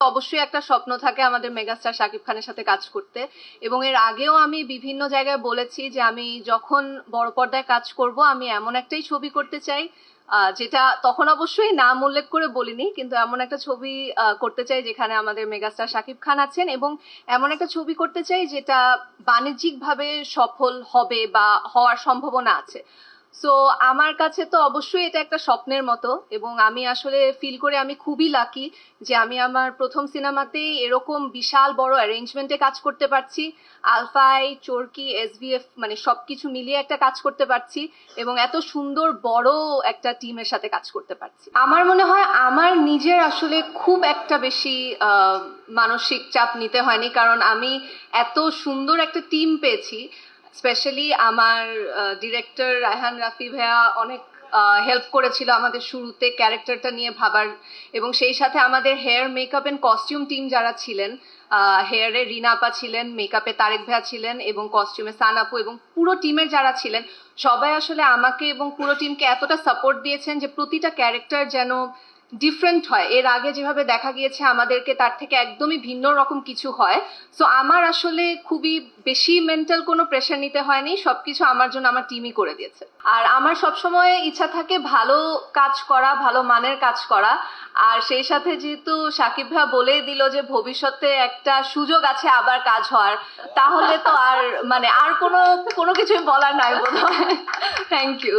অবশ্যই একটা স্বপ্ন থাকে আমাদের মেগাস্টার শাকিব খানের সাথে কাজ করতে। এবং এর আগেও আমি বিভিন্ন জায়গায় বলেছি যে আমি যখন বড় পর্দায় কাজ করব, আমি এমন একটাই ছবি করতে চাই যেটা তখন অবশ্যই নাম উল্লেখ করে বলিনি, কিন্তু এমন একটা ছবি করতে চাই যেখানে আমাদের মেগাস্টার শাকিব খান আছেন এবং এমন একটা ছবি করতে চাই যেটা বাণিজ্যিকভাবে সফল হবে বা হওয়ার সম্ভাবনা আছে। সো আমার কাছে তো অবশ্যই এটা একটা স্বপ্নের মতো এবং আমি আসলে ফিল করে আমি খুবই লাকি যে আমি আমার প্রথম সিনেমাতেই এরকম বিশাল বড় অ্যারেঞ্জমেন্টে কাজ করতে পারছি। আলফাই চোরকি এসবিএফ মানে সবকিছু মিলিয়ে একটা কাজ করতে পারছি এবং এত সুন্দর বড় একটা টিমের সাথে কাজ করতে পারছি। আমার মনে হয় আমার নিজের আসলে খুব একটা বেশি মানসিক চাপ নিতে হয়নি কারণ আমি এত সুন্দর একটা টিম পেয়েছি। স্পেশালি আমার ডিরেক্টর রায়হান রাফি ভাইয়া অনেক হেল্প করেছিল আমাদের শুরুতে ক্যারেক্টারটা নিয়ে ভাবার। এবং সেই সাথে আমাদের hair makeup and costume team যারা ছিলেন হেয়ারে রিনা আপা ছিলেন মেকআপে তারেক ভাইয়া ছিলেন এবং কস্টিউমে সানাপু এবং পুরো টিমের যারা ছিলেন, সবাই আসলে আমাকে এবং পুরো টিমকে এতটা সাপোর্ট দিয়েছেন যে প্রতিটা ক্যারেক্টার যেন ডিফারেন্ট হয়। এর আগে যেভাবে দেখা গিয়েছে, আমাদেরকে তার থেকে একদমই ভিন্ন রকম কিছু হয়। সো আমার আসলে খুবই বেশি মেন্টাল কোনো প্রেশার নিতে হয়নি। সবকিছু আমার জন্য আমার টিমই করে দিয়েছে। আর আমার সবসময় ইচ্ছা থাকে ভালো কাজ করা, ভালো মানের কাজ করা। আর সেই সাথে যেহেতু সাকিব ভাইয়া বলেই দিল যে ভবিষ্যতে একটা সুযোগ আছে আবার কাজ হওয়ার, তাহলে তো আর মানে আর কোনো কোনো কিছুই বলার নাই বোধ হয় থ্যাংক ইউ